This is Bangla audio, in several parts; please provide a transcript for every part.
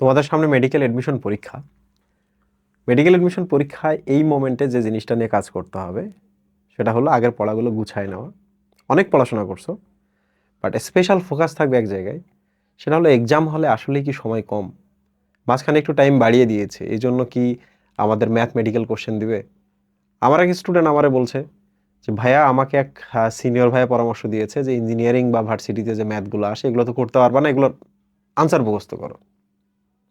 তোমাদের সামনে মেডিকেল এডমিশন পরীক্ষা। মেডিকেল এডমিশন পরীক্ষায় এই মোমেন্টে যে জিনিসটা নিয়ে কাজ করতে হবে, সেটা হলো আগের পড়াগুলো গুছায় নেওয়া। অনেক পড়াশোনা করছ বাট স্পেশাল ফোকাস থাকবে এক জায়গায়, সেটা হলো এক্সাম হলে আসলেই কি সময় কম? মাঝখানে একটু টাইম বাড়িয়ে দিয়েছে এই জন্য কি আমাদের ম্যাথ মেডিকেল কোশ্চেন দিবে? আমার এক স্টুডেন্ট আমারে বলছে যে, ভাইয়া, আমাকে এক সিনিয়র ভাইয়া পরামর্শ দিয়েছে যে ইঞ্জিনিয়ারিং বা ভার্সিটিতে যে ম্যাথগুলো আসে, এগুলো তো করতে পারবা না, এগুলোর আনসার মুখস্থ করো।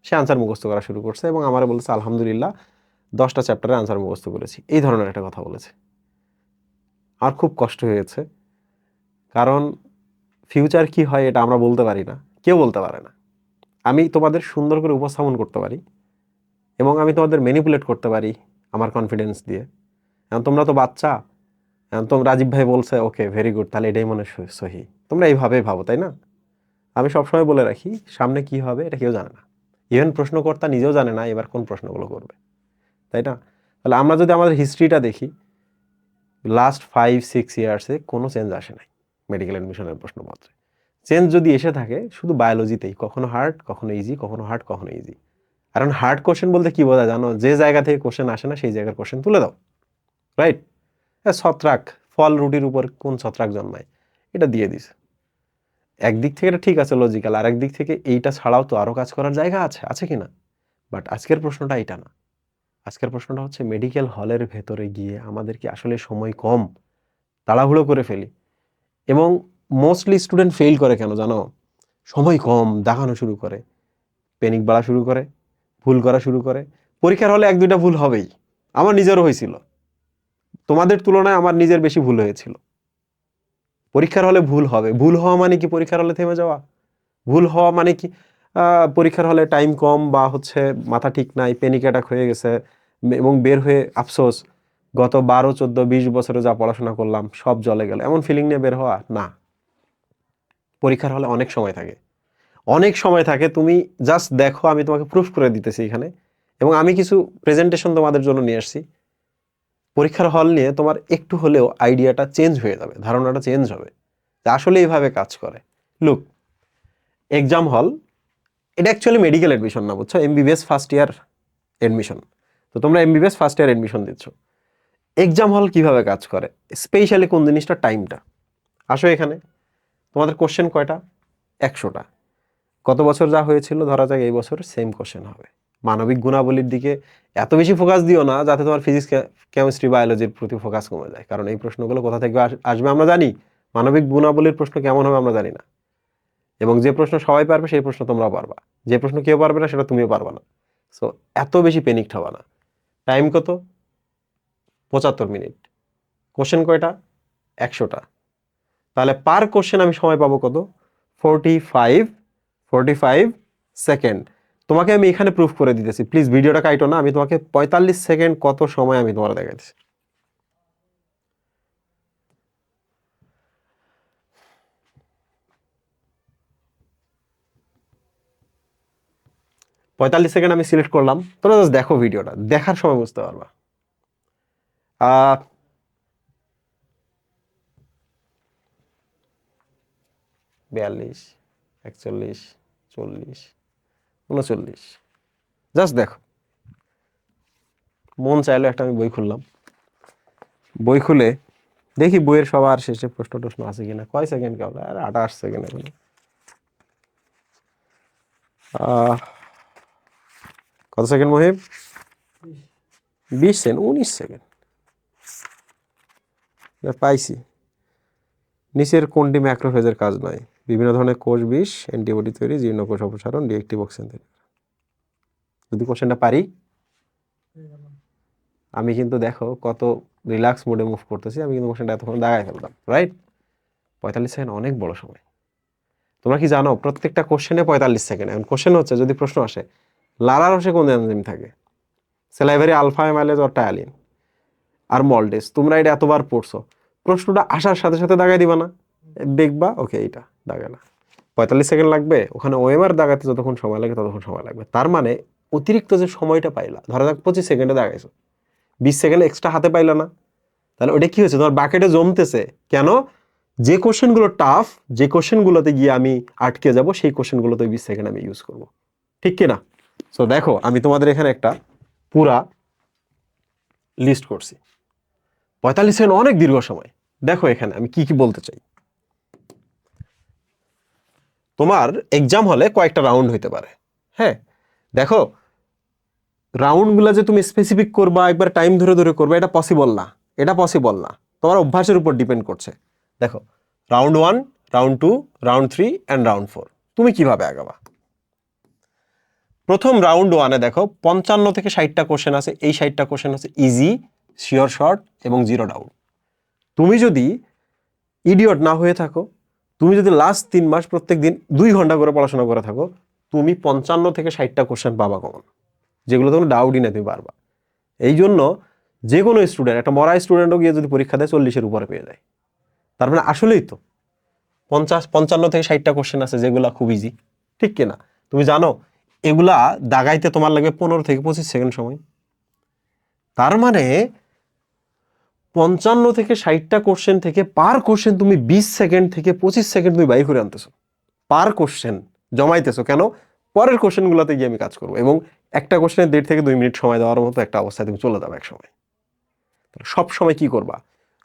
সে আনসার মুখস্থ করা শুরু করছে এবং আমারে বলেছে আলহামদুলিল্লাহ, দশটা চ্যাপ্টারে আনসার মুখস্থ করেছি। এই ধরনের একটা কথা বলেছে। আমার খুব কষ্ট হয়েছে। কারণ ফিউচার কি হয় এটা আমরা বলতে পারি না। কেউ বলতে পারে না। আমি তোমাদের সুন্দর করে উপস্থাপন করতে পারি এবং আমি তোমাদের ম্যানিপুলেট করতে পারি আমার কনফিডেন্স দিয়ে। এখন তোমরা তো বাচ্চা। এখন তো রাজীব ভাই বলছে, ওকে ভেরি গুড তাহলে এটাই মনে সহি। তোমরা এইভাবেই ভাবো, তাই না? আমি সবসময় বলে রাখি, সামনে কি হবে এটা কেউ জানে না। ইভেন প্রশ্নকর্তা নিজেও জানে না এবার কোন প্রশ্নগুলো করবে। তাই না? তাহলে আমরা যদি আমাদের হিস্ট্রিটা দেখি লাস্ট ফাইভ সিক্স ইয়ার্সে কোনো চেঞ্জ আসে নাই মেডিকেল অ্যাডমিশনের প্রশ্নপত্রে। চেঞ্জ যদি এসে থাকে, শুধু বায়োলজিতেই কখনো হার্ড কখনো ইজি কখনো হার্ড কখনো ইজি কারণ হার্ড কোশ্চেন বলতে কি বোঝা জানো? যে জায়গা থেকে কোশ্চেন আসে না, সেই জায়গার কোশ্চেন তুলে দাও। রাইট ছত্রাক, ফল রুটির উপর কোন ছত্রাক জন্মায়? এটা দিয়ে দিছে। একদিক থেকে এটা ঠিক আছে লজিক্যাল আর একদিক থেকে এইটা ছাড়াও তো আরও কাজ করার জায়গা আছে আছে কি না? বাট আজকের প্রশ্নটা এটা না। আজকের প্রশ্নটা হচ্ছে মেডিকেল হলের ভেতরে গিয়ে আমাদের কি আসলে সময় কম? তাড়াহুড়ো করে ফেলি। এবং মোস্টলি স্টুডেন্ট ফেল করে কেন জানো? সময় কম, দেখানো শুরু করে পেনিক বাড়া শুরু করে, ভুল করা শুরু করে। পরীক্ষার হলে এক দুইটা ভুল হবেই। আমার নিজেরও হয়েছিল। তোমাদের তুলনায় আমার নিজের বেশি ভুল হয়েছিল। পরীক্ষার হলে ভুল হবে। ভুল হওয়া মানে কি পরীক্ষার হলে থেমে যাওয়া? ভুল হওয়া মানে কি পরীক্ষার হলে টাইম কম বা হচ্ছে মাথা ঠিক নাই পেনিক অ্যাটাক হয়ে গেছে এবং বের হয়ে আফসোস, গত বারো, চোদ্দ, বিশ বছরে যা পড়াশোনা করলাম সব জলে গেল। এমন ফিলিং নিয়ে বের হওয়া? না। পরীক্ষার হলে অনেক সময় থাকে। অনেক সময় থাকে, তুমি জাস্ট দেখো, আমি তোমাকে প্রুফ করে দিতেছি এখানে এবং আমি কিছু প্রেজেন্টেশন তোমাদের জন্য নিয়ে আসছি। পরীক্ষার হল নিয়ে তোমার একটু হলেও আইডিয়াটা চেঞ্জ হয়ে যাবে, ধারণাটা চেঞ্জ হবে। যে আসলে এইভাবে কাজ করে। লুক এক্সাম হল এটা অ্যাকচুয়ালি মেডিকেল অ্যাডমিশন না, বুঝছ? এমবিবিএস ফার্স্ট ইয়ার অ্যাডমিশন তো তোমরা এমবিবিএস ফার্স্ট ইয়ার অ্যাডমিশন দিচ্ছ। এক্সাম হল কীভাবে কাজ করে? স্পেশালি কোন জিনিসটা? টাইমটা আসো এখানে। তোমাদের কোশ্চেন কয়টা? একশোটা। গত বছর যা হয়েছিল, ধরা যাক এই বছর সেম কোশ্চেন হবে। মানবিক গুণাবলীর দিকে এত বেশি ফোকাস দিও না যাতে তোমার ফিজিক্স কেমিস্ট্রি বায়োলজির প্রতি ফোকাস কমে যায়। কারণ এই প্রশ্নগুলো কোথা থেকে আসবে আমরা জানি। মানবিক গুণাবলীর প্রশ্ন কেমন হবে আমরা জানি না। এবং যে প্রশ্ন সবাই পারবে, সেই প্রশ্ন তোমরাও পারবা। যে প্রশ্ন কেউ পারবে না, সেটা তুমিও পারবা না। সো এত বেশি পেনিক হবা না। টাইম কত? পঁচাত্তর মিনিট। কোশ্চেন কয়টা? একশোটা। তাহলে পার কোশ্চেন আমি সময় পাবো কত? Forty five forty five second তোমাকে আমি এখানে প্রুফ করে দিতেছি। প্লিজ ভিডিওটা কাইটো না, আমি তোমাকে পঁয়তাল্লিশ সেকেন্ড কত সময় আমি তোমার দেখাচ্ছি পঁয়তাল্লিশ সেকেন্ড আমি সিলেক্ট করলাম। তোমরা জাস্ট দেখো ভিডিওটা, দেখার সময় বুঝতে পারবা। বিয়াল্লিশ, একচল্লিশ, চল্লিশ। উনচল্লিশ। জাস্ট দেখো। মন চাইলো একটা আমি বই খুললাম। বই খুলে দেখি বইয়ের সবার শেষে প্রশ্ন টশ্ন আছে কিনা। কয় সেকেন্ড কেমন আর আঠাশ সেকেন্ড এখন কত সেকেন্ড মহিব বিশ সেকেন্ড উনিশ সেকেন্ড পাইছি। নিচের কোনটি ম্যাক্রোফেজের কাজ নয়? বিভিন্ন ধরনের কোষ বিষ অ্যান্টিবডি তৈরি, জীর্ণ কোষ অপসারণ ডিএক্টিভ অক্সিজেন তৈরি। যদি কোশ্চেনটা পারি? আমি কিন্তু দেখো কত রিল্যাক্স মোডে মুভ করতেছি, আমি কিন্তু কোশ্চেনটা এতক্ষণ দাগায় ফেলতাম রাইট পঁয়তাল্লিশ সেকেন্ড অনেক বড় সময়। তোমরা কি জানো, প্রত্যেকটা কোশ্চেনে পঁয়তাল্লিশ সেকেন্ড এখন কোশ্চেন হচ্ছে, যদি প্রশ্ন আসে লালার রসে কোন এনজাইম থাকে? Salivary alpha amylase or ptyalin R maltase তোমরা এটা এতবার পড়ছো, প্রশ্নটা আসার সাথে সাথে দাগাই দিবা না। দেখবা ওকে এইটা। দাগে না পঁয়তাল্লিশ সেকেন্ড লাগবে, ওখানে ওএমআর দাগাতে যতক্ষণ সময় লাগে ততক্ষণ সময় লাগবে। তার মানে অতিরিক্ত যে সময়টা পাইলা, ধরা যাক পঁচিশ সেকেন্ডে দাগাইছো। বিশ সেকেন্ড এক্সট্রা হাতে পাইলা না। তাহলে ওটা কি হয়েছে? তোমার বাকেটে জমতেছে। কেন? যে কোশ্চেনগুলো টাফ যে কোশ্চেনগুলোতে গিয়ে আমি আটকে যাব, সেই কোশ্চেনগুলোতে বিশ সেকেন্ড আমি ইউজ করব। ঠিক কি না সো দেখো, আমি তোমাদের এখানে একটা পুরা লিস্ট করছি। পঁয়তাল্লিশ সেকেন্ড অনেক দীর্ঘ সময়। দেখো এখানে আমি কি কি বলতে চাই। তোমার এক্সাম হলে কয়েকটা রাউন্ড হইতে পারে। হ্যাঁ দেখো রাউন্ডগুলো যে তুমি স্পেসিফিক করবা, একবার টাইম ধরে ধরে করবে, এটা পসিবল না। এটা পসিবল না। তোমার অভ্যাসের উপর ডিপেন্ড করছে। দেখো round one round two round three and round four তুমি কীভাবে আগাবা? প্রথম রাউন্ড ওয়ানে দেখো, পঞ্চান্ন থেকে ষাটটা কোশ্চেন আছে। এই ষাটটা কোশ্চেন আছে ইজি শিওর শর্ট এবং জিরো ডাউট তুমি যদি ইডিয়ট না হয়ে থাকো তুমি যদি লাস্ট তিন মাস প্রত্যেক দিন দুই ঘণ্টা করে পড়াশোনা করে থাকো, তুমি পঞ্চান্ন থেকে ষাটটা কোশ্চেন পাবা কমন যেগুলো তুমি ডাউটই না, তুমি পারবা। এই জন্য যে কোনো স্টুডেন্ট একটা মরা স্টুডেন্টও গিয়ে যদি পরীক্ষা দেয়, চল্লিশের উপরে পেয়ে যায়। তার মানে আসলেই তো পঞ্চাশ, পঞ্চান্ন থেকে ষাটটা কোশ্চেন আছে, যেগুলো খুব ইজি ঠিক কিনা? তুমি জানো, এগুলা দাগাইতে তোমার লাগবে পনেরো থেকে পঁচিশ সেকেন্ড সময়। তার মানে পঞ্চান্ন থেকে ষাটটা কোশ্চেন থেকে পার কোশ্চেন তুমি বিশ সেকেন্ড থেকে পঁচিশ সেকেন্ড তুমি বাই করে আনতেছো। পার কোশ্চেন জমাইতেছো কেন? পরের কোশ্চেনগুলোতে গিয়ে আমি কাজ করব এবং একটা কোশ্চেনের দেড় থেকে দুই মিনিট সময় দেওয়ার মতো একটা অবস্থায় তুমি চলে যাবে এক সময় সব সময় কি করবা?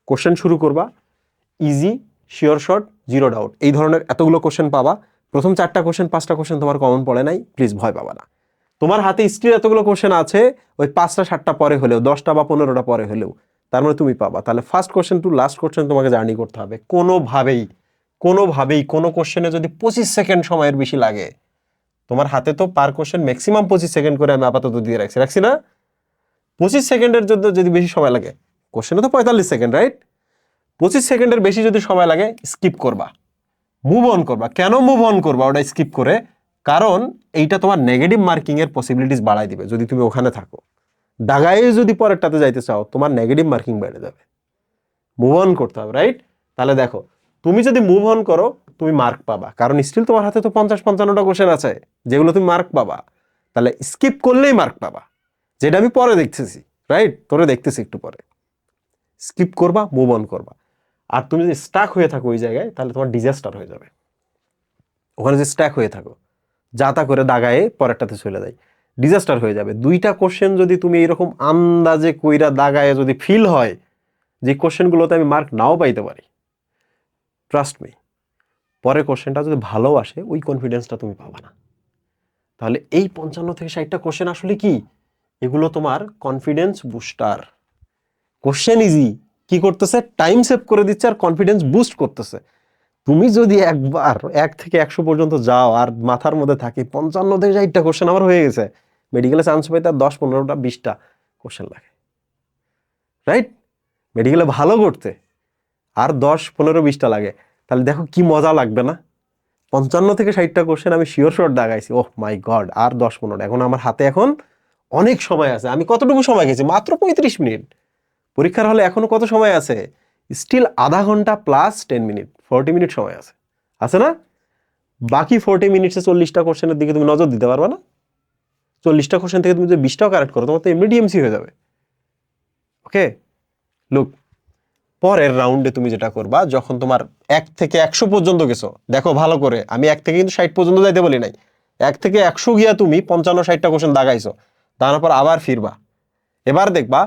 কোশ্চেন শুরু করবা easy sure shot zero doubt এই ধরনের এতগুলো কোশ্চেন পাবা। প্রথম চারটা কোশ্চেন পাঁচটা কোশ্চেন তোমার কমন পড়ে নাই প্লিজ ভয় পাবা না। তোমার হাতে স্টিল এতগুলো কোশ্চেন আছে, ওই পাঁচটা, সাতটা পরে হলেও, দশটা বা পনেরোটা পরে হলেও। তার মানে তুমি পাবা। তাহলে first question to last question তোমাকে জার্নি করতে হবে। কোনোভাবেই কোনোভাবেই, কোনো কোশ্চেনে যদি পঁচিশ সেকেন্ড সময়ের বেশি লাগে, তোমার হাতে তো পার কোশ্চেন ম্যাক্সিমাম পঁচিশ সেকেন্ড করে আমি আপাতত দিয়ে রাখছি। রাখছি না? পঁচিশ সেকেন্ডের জন্য যদি বেশি সময় লাগে কোশ্চেনে তো পঁয়তাল্লিশ সেকেন্ড রাইট পঁচিশ সেকেন্ডের বেশি যদি সময় লাগে স্কিপ করবা। মুভ অন করবা। কেন মুভ অন করবা ওটা স্কিপ করে? কারণ এইটা তোমার নেগেটিভ মার্কিংয়ের পসিবিলিটিস বাড়াই দিবে, যদি তুমি ওখানে থাকো। দাগায় যদি পরেরটাতে যাইতে চাও, তোমার নেগেটিভ মার্কিং বেড়ে যাবে। মুভ অন করতে হবে রাইট তাহলে দেখো, তুমি যদি মুভ অন করো, তুমি মার্ক পাবা। কারণ স্টিল তোমার হাতে তো পঞ্চাশ পঞ্চান্নটা কোশ্চেন আছে, যেগুলো তুমি মার্ক পাবা। তাহলে স্কিপ করলেই মার্ক পাবা। যেটা আমি পরে দেখতেছি রাইট তোরে দেখতেছি একটু পরে। স্কিপ করবা মুভ অন করবা। আর তুমি যদি স্টাক হয়ে থাকো ওই জায়গায়, তাহলে তোমার ডিজাস্টার হয়ে যাবে। ওখানে যে স্ট্যাক হয়ে থাকো, যা তা করে দাগায়ে পরেরটাতে চলে যায় ডিজাস্টার হয়ে যাবে। দুইটা কোশ্চেন যদি তুমি এরকম আন্দাজে কইরা দাগায়ে যদি ফিল হয়, যে কোশ্চেনগুলোতে আমি মার্ক নাও পাইতে পারি। ট্রাস্ট মি পরের কোশ্চেনটা যদি ভালো আসে, ওই কনফিডেন্সটা তুমি পাবা না। তাহলে এই পঞ্চান্ন থেকে ষাটটা কোশ্চেন আসলে কি? এগুলো তোমার কনফিডেন্স বুস্টার কোশ্চেন ইজি কি করতেছে? টাইম সেভ করে দিচ্ছে আর কনফিডেন্স বুস্ট করতেছে। তুমি যদি একবার এক থেকে একশো পর্যন্ত যাও আর মাথার মধ্যে থাকি পঞ্চান্ন থেকে ষাটটা কোশ্চেন আমার হয়ে গেছে মেডিকেলে চান্স পাইতে আর দশ, পনেরোটা, বিশটা কোশ্চেন লাগে। রাইট মেডিকেলে ভালো করতে আর দশ, পনেরো, বিশটা লাগে। তাহলে দেখো কি মজা লাগবে না? পঞ্চান্ন থেকে ষাটটা কোশ্চেন আমি শিওর শর্ট দাগাইছি। ওহ মাই গড আর দশ, পনেরো। এখন আমার হাতে এখন অনেক সময় আছে। আমি কতটুকু সময় গেছি? মাত্র পঁয়ত্রিশ মিনিট। পরীক্ষার হলে এখনও কত সময় আছে? স্টিল আধা ঘণ্টা plus ten minute forty minute সময় আছে। আছে না? বাকি ফোরটি মিনিটসে চল্লিশটা কোশ্চেনের দিকে তুমি নজর দিতে পারবে না। চল্লিশটা কোশ্চেন থেকে তুমি যদি বিশটাও কারেক্ট করো, তোমার তো এমনি ডিএমসি হয়ে যাবে। ওকে? লুক, পরের রাউন্ডে তুমি যেটা করবা, যখন তোমার এক থেকে একশো পর্যন্ত গেছো, দেখো ভালো করে, আমি এক থেকে কিন্তু ষাট পর্যন্ত যাইতে বলি নাই। এক থেকে একশো গিয়া তুমি পঞ্চান্ন ষাটটা কোশ্চেন দাগাইছো তার পর আবার ফিরবা। এবার দেখবা,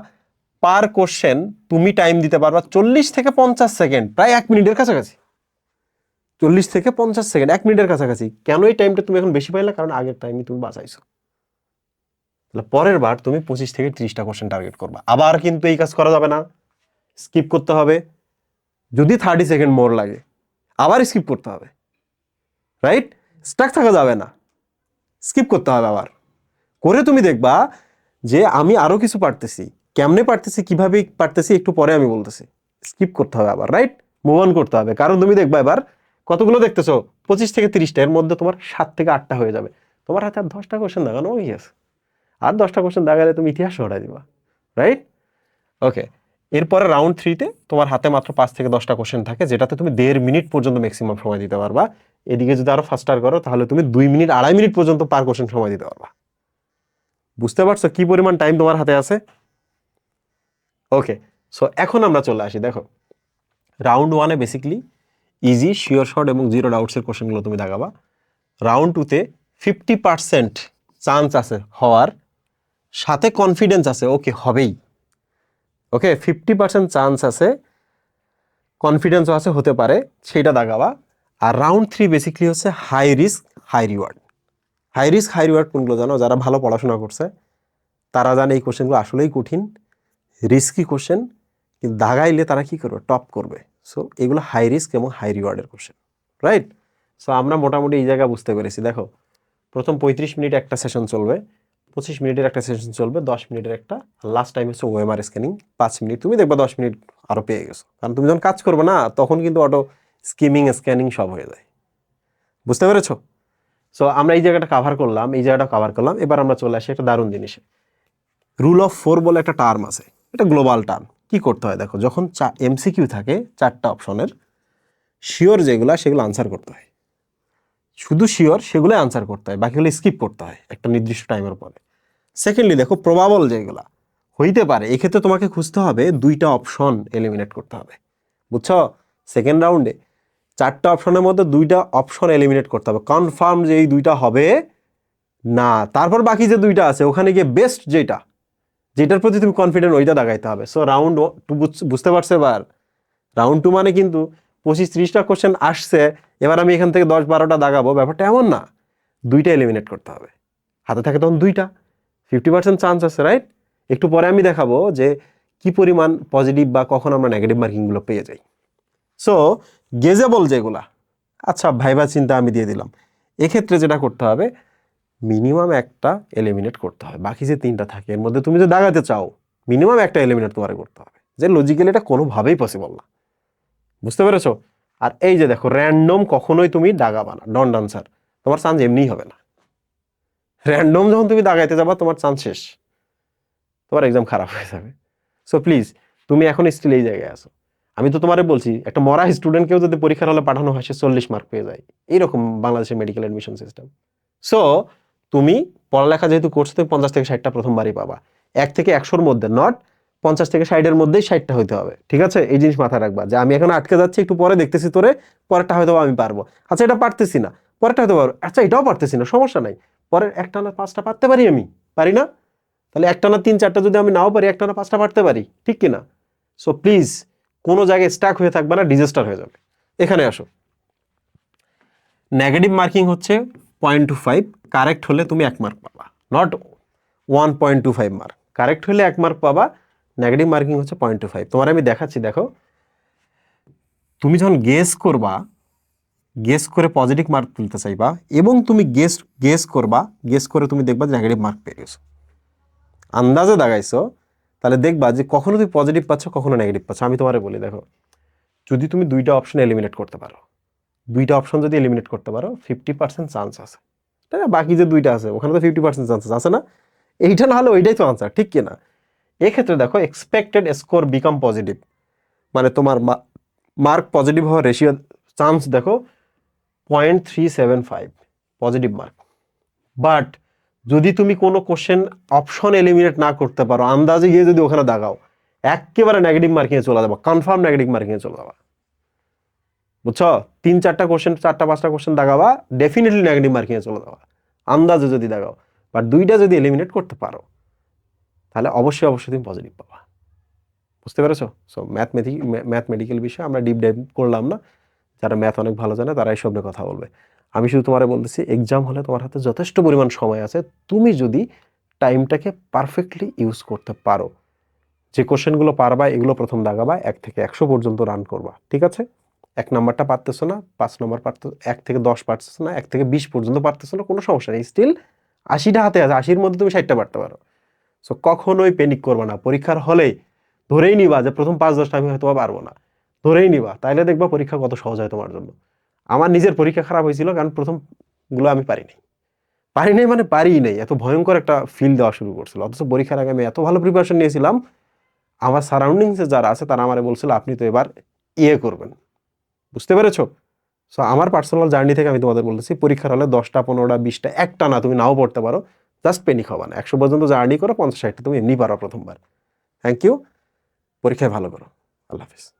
পার কোশ্চেন তুমি টাইম দিতে পারবা চল্লিশ থেকে পঞ্চাশ সেকেন্ড, প্রায় এক মিনিটের কাছাকাছি। চল্লিশ থেকে পঞ্চাশ সেকেন্ড, এক মিনিটের কাছাকাছি। কেন এই টাইমটা তুমি এখন বেশি পাইলে? কারণ আগের টাইমে তুমি বাঁচাইছো। তাহলে পরের বার তুমি পঁচিশ থেকে ত্রিশটা কোশ্চেন টার্গেট করবা। আবার কিন্তু এই কাজ করা যাবে না। স্কিপ করতে হবে। যদি থার্টি সেকেন্ড মোর লাগে, আবার স্কিপ করতে হবে। রাইট স্টাক থাকা যাবে না। স্কিপ করতে হবে আবার। করে তুমি দেখবা যে আমি আরও কিছু পারতেছি। কেমনে পারতেছি, কীভাবে পারতেছি, একটু পরে আমি বলতেছি। স্কিপ করতে হবে আবার রাইট মুভ অন করতে হবে। কারণ তুমি দেখবা এবার কতগুলো দেখতেছো? পঁচিশ থেকে তিরিশটা। এর মধ্যে তোমার সাত থেকে আটটা হয়ে যাবে। তোমার হাতে আর দশটা কোশ্চেন দাগানো হয়ে গেছে আর দশটা কোশ্চেন দাগালে তুমি ইতিহাস হটাই দিবা। রাইট ওকে এরপরে রাউন্ড থ্রিতে তোমার হাতে মাত্র পাঁচ থেকে দশটা কোশ্চেন থাকে, যেটাতে তুমি দেড় মিনিট পর্যন্ত ম্যাক্সিমাম সময় দিতে পারবা। এদিকে যদি আরও ফাস্টার করো, তাহলে তুমি দুই মিনিট, আড়াই মিনিট পর্যন্ত পার কোশ্চেন সময় দিতে পারবা। বুঝতে পারছ কি পরিমাণ টাইম তোমার হাতে আছে? ওকে সো এখন আমরা চলে আসি। দেখো রাউন্ড ওয়ানে বেসিক্যালি ইজি শিওর শর্ট এবং জিরো ডাউটসের কোশ্চেনগুলো তুমি দেখাবা। রাউন্ড টুতে ফিফটি পার্সেন্ট চান্স আছে হওয়ার, সাথে কনফিডেন্স আছে ওকে হবেই। ওকে ফিফটি পার্সেন্ট চান্স আছে কনফিডেন্সও আছে, হতে পারে, সেইটা দাগাবা আর রাউন্ড থ্রি বেসিক্যালি হচ্ছে high risk high reward high risk high reward কোনগুলো জানো? যারা ভালো পড়াশোনা করছে, তারা জানে এই কোশ্চেনগুলো আসলেই কঠিন রিস্কি কোশ্চেন কিন্তু দাগাইলে তারা কি করবে? টপ করবে। সো এগুলো হাই রিস্ক এবং হাই রিওয়ার্ডের কোশ্চেন রাইট সো আমরা মোটামুটি এই জায়গা বুঝতে পেরেছি। দেখো, প্রথম পঁয়ত্রিশ মিনিট একটা সেশন চলবে, পঁচিশ মিনিটের একটা সেশন চলবে, দশ মিনিটের একটা। লাস্ট টাইম হচ্ছে ওএমআর স্ক্যানিং পাঁচ মিনিট। তুমি দেখবা দশ মিনিট আরও পেয়ে গেছো। কারণ তুমি যখন কাজ করবে না, তখন কিন্তু অটো স্কিমিং স্ক্যানিং সব হয়ে যায়। বুঝতে পেরেছ? সো আমরা এই জায়গাটা কাভার করলাম, এই জায়গাটা কাভার করলাম। এবার আমরা চলে আসি একটা দারুণ জিনিসে। রুল অফ ফোর বলে একটা টার্ম আছে। এটা গ্লোবাল টার্ম কি করতে হয় দেখো, যখন চা এমসিকিউ থাকে চারটা অপশনের শিওর যেগুলো সেগুলো আনসার করতে হয়। শুধু শিওর সেগুলো আনসার করতে হয়, বাকিগুলো স্কিপ করতে হয় একটা নির্দিষ্ট টাইমের পরে সেকেন্ডলি দেখো প্রবাবল যেগুলা, হইতে পারে, এক্ষেত্রে তোমাকে খুঁজতে হবে দুইটা অপশন এলিমিনেট করতে হবে। বুঝছ? সেকেন্ড রাউন্ডে চারটা অপশনের মধ্যে দুইটা অপশন এলিমিনেট করতে হবে। কনফার্ম যে এই দুইটা হবে না। তারপর বাকি যে দুইটা আছে, ওখানে গিয়ে বেস্ট যেটা যেটার প্রতি তুমি কনফিডেন্ট ওইটা দাগাইতে হবে। সো রাউন্ড টু বুঝতে পারছ এবার? রাউন্ড টু মানে কিন্তু পঁচিশ ত্রিশটা কোশ্চেন আসছে, এবার আমি এখান থেকে দশ বারোটা দাগাবো। ব্যাপারটা এমন না। দুইটা এলিমিনেট করতে হবে। হাতে থাকে তখন দুইটা। ফিফটি পার্সেন্ট চান্স আছে রাইট একটু পরে আমি দেখাবো যে কি পরিমাণ পজিটিভ বা কখন আমরা নেগেটিভ মার্কিংগুলো পেয়ে যাই। সো গেজেবল যেগুলা। আচ্ছা ভাইবা চিন্তা আমি দিয়ে দিলাম। এক্ষেত্রে যেটা করতে হবে মিনিমাম একটা এলিমিনেট করতে হবে। বাকি যে তিনটা থাকে, এর মধ্যে তুমি যদি দাগাতে চাও, মিনিমাম একটা এলিমিনেট তোমার করতে হবে। যে লজিক্যালি এটা কোনোভাবেই পসিবল না। বুঝতে পেরেছ? আর এই যে দেখো র্যান্ডম কখনোই তুমি দাগাবা না। ডন আনসার তোমার চান্স এমনিই হবে না। র্যান্ডম যখন তুমি দাগাইতে যাবা, তোমার চান্স শেষ। তোমার এক্সাম খারাপ হয়ে যাবে। সো প্লিজ তুমি এখন স্টিল এই জায়গায় আছো। আমি তো তোমারে বলছি, একটা মরা স্টুডেন্টকেও যদি পরীক্ষার হলে পাঠানো হয়, সে চল্লিশ মার্ক পেয়ে যায়। এইরকম বাংলাদেশের মেডিকেল অ্যাডমিশন সিস্টেম সো তুমি পড়ালেখা যেহেতু করছ, তুমি পঞ্চাশ থেকে ষাটটা প্রথমবারই পাবা। এক থেকে একশোর মধ্যে নট পঞ্চাশ থেকে ষাটের মধ্যেই ষাটটা হইতে হবে, ঠিক আছে? এই জিনিস মাথায় রাখবা যে আমি এখন আটকে যাচ্ছি, একটু পরে দেখতেছি তোরে, পরেরটা হয়তো আমি পারব। আচ্ছা এটা পারতেছি না, পরেরটা হয়তো পারব। আচ্ছা এটাও পারতেছি না, সমস্যা নাই। পরের একটা না পাঁচটা পারতে পারি আমি? পারি না? তাহলে একটা না তিন, চারটা যদি আমি নাও পারি একটা না পাঁচটা পারতে পারি, ঠিক কি না সো প্লিজ কোনো জায়গায় স্টাক হয়ে থাকবে না ডিজাস্টার হয়ে যাবে। এখানে আসো। নেগেটিভ মার্কিং হচ্ছে পয়েন্ট টু ফাইভ কারেক্ট হলে তুমি এক মার্ক পাবা। Not one point two five mark correct হলে এক মার্ক পাবা নেগেটিভ মার্কিং হচ্ছে পয়েন্ট টু ফাইভ তোমার আমি দেখাচ্ছি, দেখো। তুমি যখন গেস করবা গেস করে পজিটিভ মার্ক তুলতে চাইবা, এবং তুমি গেস গেস করবা গেস করে তুমি দেখবা যে নেগেটিভ মার্ক পেয়ে গেছো। আন্দাজে দাগাইছো, তাহলে দেখবা যে কখনো তুমি পজিটিভ পাচ্ছ, কখনো নেগেটিভ পাচ্ছ। আমি তোমারে বলি, দেখো। যদি তুমি দুইটা অপশন এলিমিনেট করতে পারো দুইটা অপশন যদি এলিমিনেট করতে পারো ফিফটি পার্সেন্ট চান্স আছে। তাই না? বাকি যে দুইটা আছে, ওখানে তো ফিফটি পার্সেন্ট চান্সেস আছে না? এইটা না হলে ওইটাই তো আনসার ঠিক কি না? এক্ষেত্রে দেখো এক্সপেক্টেড স্কোর বিকাম পজিটিভ মানে তোমার মার্ক পজিটিভ হওয়ার রেশিও চান্স দেখো point three seven five positive mark but যদি তুমি কোনো কোশ্চেন অপশন এলিমিনেট না করতে পারো, আন্দাজে গিয়ে যদি ওখানে দাগাও, একেবারে নেগেটিভ মার্কিংয়ে চলে যাব কনফার্ম নেগেটিভ মার্কিংয়ে চলে যাবা। বুঝছ? তিন, চারটা কোশ্চেন চারটা, পাঁচটা কোশ্চেন দাগাবা ডেফিনেটলি নেগেটিভ মার্কিংয়ে চলে যাবা। আন্দাজে যদি দাগাও। বাট দুইটা যদি এলিমিনেট করতে পারো, তাহলে অবশ্যই অবশ্যই তুমি পজিটিভ পাবা। বুঝতে পেরেছ? সো ম্যাথমেটিক ম্যাথমেটিক্যাল বিষয়ে আমরা ডিপ ডাইভ করলাম না। যারা ম্যাথ অনেক ভালো জানে, তারা এইসব নিয়ে কথা বলবে। আমি শুধু তোমারে বলতেছি এক্সাম হলে তোমার হাতে যথেষ্ট পরিমাণ সময় আছে। তুমি যদি টাইমটাকে পারফেক্টলি ইউজ করতে পারো, যে কোশ্চেনগুলো পারবা, এগুলো প্রথম দাগাবা, এক থেকে একশো পর্যন্ত রান করবা। ঠিক আছে? এক নাম্বারটা পারতেছো না, পাঁচ নম্বর পারতে, এক থেকে দশ পারতেছো না, এক থেকে বিশ পর্যন্ত পারতেছো না, কোনো সমস্যা নেই। স্টিল আশিটা হাতে আছে, আশির মধ্যে তুমি ষাটটা পারতে পারো। সো কখনোই প্যানিক করবে না। পরীক্ষার হলেই ধরেই নিবা যে প্রথম পাঁচ দশটা আমি হয়তো পারব না। ধরেই নিবা, তাইলে দেখবা পরীক্ষা কত সহজ হয় তোমার জন্য। আমার নিজের পরীক্ষা খারাপ হয়েছিল, কারণ প্রথমগুলো আমি পারিনি পারি নাই মানে পারি নাই, এত ভয়ঙ্কর একটা ফিল দেওয়া শুরু করছিল। অথচ পরীক্ষার আগে আমি এত ভালো প্রিপারেশন নিয়েছিলাম, আমার সারাউন্ডিংসে যারা আছে তারা আমারে বলছিল, আপনি তো এবার ইয়ে করবেন। বুঝতে পেরেছ? সো আমার পার্সোনাল জার্নি থেকে আমি তোমাদের বলতেছি, পরীক্ষার হলে দশটা, পনেরোটা, বিশটা, একটা না তুমি নাও পড়তে পারো। জাস্ট পেনিক হবা না। একশো পর্যন্ত জার্নি করো, পঞ্চাশ, ষাটটা তুমি এমনি পারো প্রথমবার। থ্যাংক ইউ পরীক্ষায় ভালো করো। আল্লাহ হাফিজ।